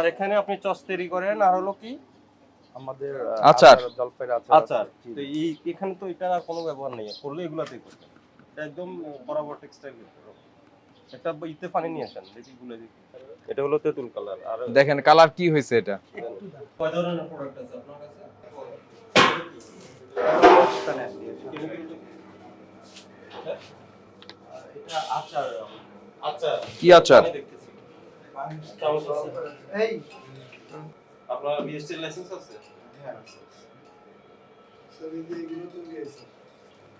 আপনার এখানে আপনি চস তৈরি করেন আর হলো কি? আমাদের আচার। জলপাইয়ের আচার আচার। তো এই এখানে তো এটা আর কোনো ব্যবহার নেই করলে এগুলাতেই করবেন। এটা একদম বরাবর টেক্সটাইল একটা ইতে পানি নিয়ে আসেন দেখি গুলো দেখি এটা হলো তেঁতুল কালার আর দেখেন কালার কি হয়েছে এটা? কয় ধরনের প্রোডাক্ট আছে আপনার কাছে? এটা আচার? আছে? আছে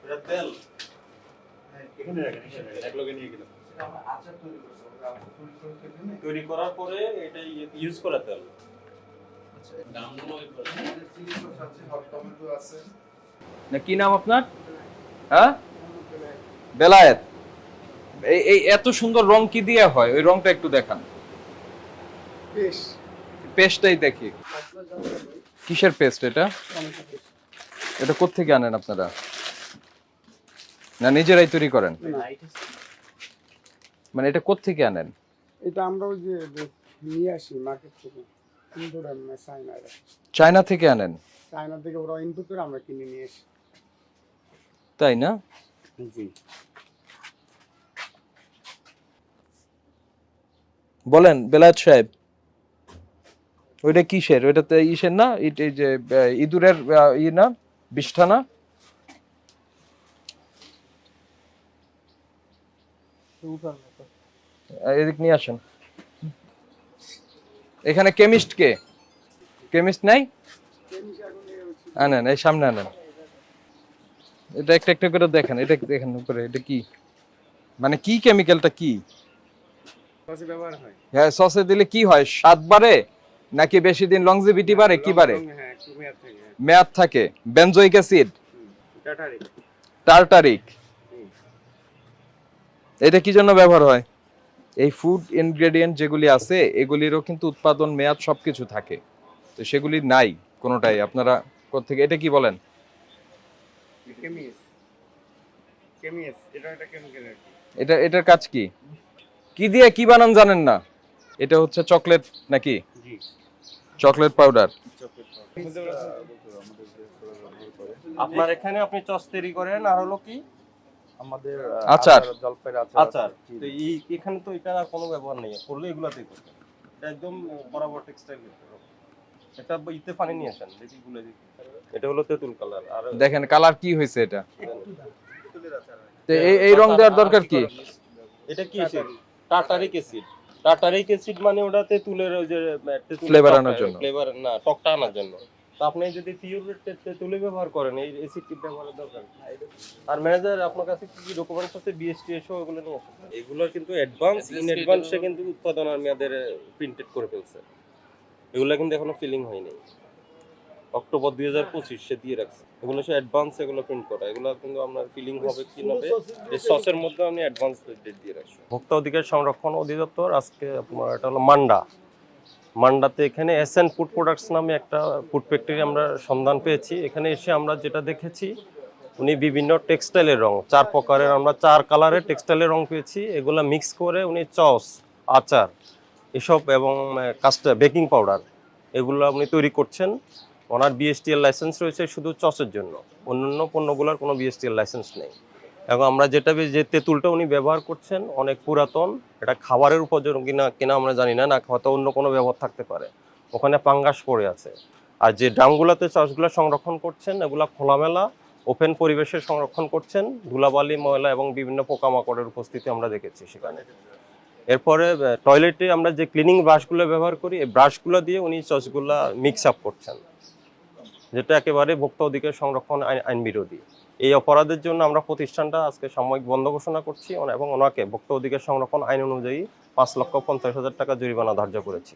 এটা তেল? তৈরি করার পরে এটা ইউজ করা তেল? না কি নাম আপনার? হ্যাঁ? বেলায়েত। এই এই এত সুন্দর রং কি দিয়ে হয়? ওই রংটা একটু দেখান। পেস্টটাই দেখি। কিসের পেস্ট এটা? এটা কোত্থেকে আনেন আপনারা? না নিজেরাই তৈরি করেন? মানে এটা কোত্থেকে আনেন? এটা আমরা ওই যে নিয়ে আসি মার্কেট থেকে। চায়না চায়না থেকে আনেন? চায়না থেকে ওরা ইনপুট করে আমরা কিনে নিয়ে আসি। তাই না? জি। বলেন বেলায়েত সাহেব। ওইটা কিসের? ওইটাতে ইসের না? এই যে ইঁদুরের ই না? বিষ্ঠা না এদিক নিয়ে আসেন। এখানে কেমিস্ট কে? কেমিস্ট নাই? আনেন এই সামনে আনেন। এটা একটা একটা করে দেখেন এটা দেখেন উপরে এটা কি? মানে কি কেমিক্যালটা কি? ব্যবহার হয়। হ্যাঁ সসে দিলে কি হয়? স্বাদ বাড়ে নাকি বেশি দিন লংজিভিটি বাড়ে? কি বাড়ে? হ্যাঁ মেয়াদ থাকে বেনজোইক অ্যাসিড টার্টারিক এটা কি জন্য ব্যবহার হয়? এই ফুড ইনগ্রেডিয়েন্ট যেগুলি আছে এগুলিরও কিন্তু উৎপাদন মেয়াদ সবকিছু থাকে। তো সেগুলি নাই কোনোটাই। আপনারা কোথেকে এটা কি বলেন? এটা এটার কাজ কি? কি দিয়ে কি বানান জানেন না? এটা হচ্ছে চকলেট নাকি? Chocolate powder. আপনার এখানে আপনি চস তৈরি করেন আর হলো কি? আমাদের আচার। জলপাইয়ের আচার আচার। তো এই এখানে তো এটা আর কোনো ব্যবহার নেই করলে এগুলাতেই করবেন এটা একদম বরাবর টেক্সটাইল এটা ইতে পানি নিয়ে আসেন দেখি গুলো দেখি। এটা হলো তেঁতুল কালার আর দেখেন কালার কি হয়েছে এটা? তো এই এই রং দেওয়ার দরকার কি? এটা কি টার্টারিক অ্যাসিড টার্টারিক অ্যাসিড মানে ওটাতে তুলের ওই যে ফ্লেভার আনার জন্য। ফ্লেভার না টকটা আনার জন্য। তো আপনি যদি পিওর তেঁতুলে ব্যবহার করেন এই অ্যাসিডটি ব্যবহারের দরকার আর ম্যানেজার আপনার কাছে কি কি ডকুমেন্টস আছে বিএসটি এসব এগুলো নিয়ে আসুন? এগুলো কিন্তু অ্যাডভান্স ইন অ্যাডভান্সে কিন্তু উৎপাদন আর মেয়াদের প্রিন্টেড করে ফেলছে। এগুলো কিন্তু এখনও ফিলিং হয়নি। অক্টোবর দুই হাজার পঁচিশে দিয়ে রাখছে। এগুলো সে অ্যাডভান্স এগুলো প্রিন্ট করা। এগুলো কিন্তু আপনার ফিলিং হবে কি হবে এই সসের মধ্যে আমি অ্যাডভান্স ডেট দিয়ে রাখছি। ভোক্তা অধিকার সংরক্ষণ অধিদপ্তর, আজকে আপনার এটা হলো মান্ডা। মান্ডাতে এখানে এস এন ফুড প্রোডাক্টস নামে একটা ফুড ফ্যাক্টরি আমরা সন্ধান পেয়েছি। এখানে এসে আমরা যেটা দেখেছি, উনি বিভিন্ন টেক্সটাইলের রং, চার প্রকারের আমরা চার কালারের টেক্সটাইলের রং পেয়েছি। এগুলো মিক্স করে উনি চস, আচার, এসব এবং কাস্টা বেকিং পাউডার এগুলো আপনি তৈরি করছেন। ওনার বিএসটিএল লাইসেন্স রয়েছে শুধু চসের জন্য। অন্যান্য পণ্যগুলোর কোনো বিএসটিএল লাইসেন্স নেই। এবং আমরা যেটা যে তেঁতুলটা উনি ব্যবহার করছেন, অনেক পুরাতন, এটা খাবারের উপযোগী কিনা কিনা আমরা জানি না না হয়তো অন্য কোনো ব্যবহার থাকতে পারে। ওখানে পাঙ্গাস পড়ে আছে। আর যে ড্রামগুলোতে চাষগুলো সংরক্ষণ করছেন, এগুলো খোলামেলা ওপেন পরিবেশে সংরক্ষণ করছেন, ধুলাবালি, ময়লা এবং বিভিন্ন পোকামাকড়ের উপস্থিতি আমরা দেখেছি সেখানে। এরপরে টয়লেটে আমরা যে ক্লিনিং ব্রাশগুলো ব্যবহার করি, এই ব্রাশগুলো দিয়ে উনি চসগুলা মিক্স আপ করছেন। যেটা একেবারে ভোক্তা অধিকার সংরক্ষণ আইন আইন বিরোধী। এই অপরাধের জন্য আমরা প্রতিষ্ঠানটা আজকে সাময়িক বন্ধ ঘোষণা করছি এবং ওনাকে ভোক্তা অধিকার সংরক্ষণ আইন অনুযায়ী পাঁচ লক্ষ পঞ্চাশ হাজার টাকা জরিমানা ধার্য করেছি।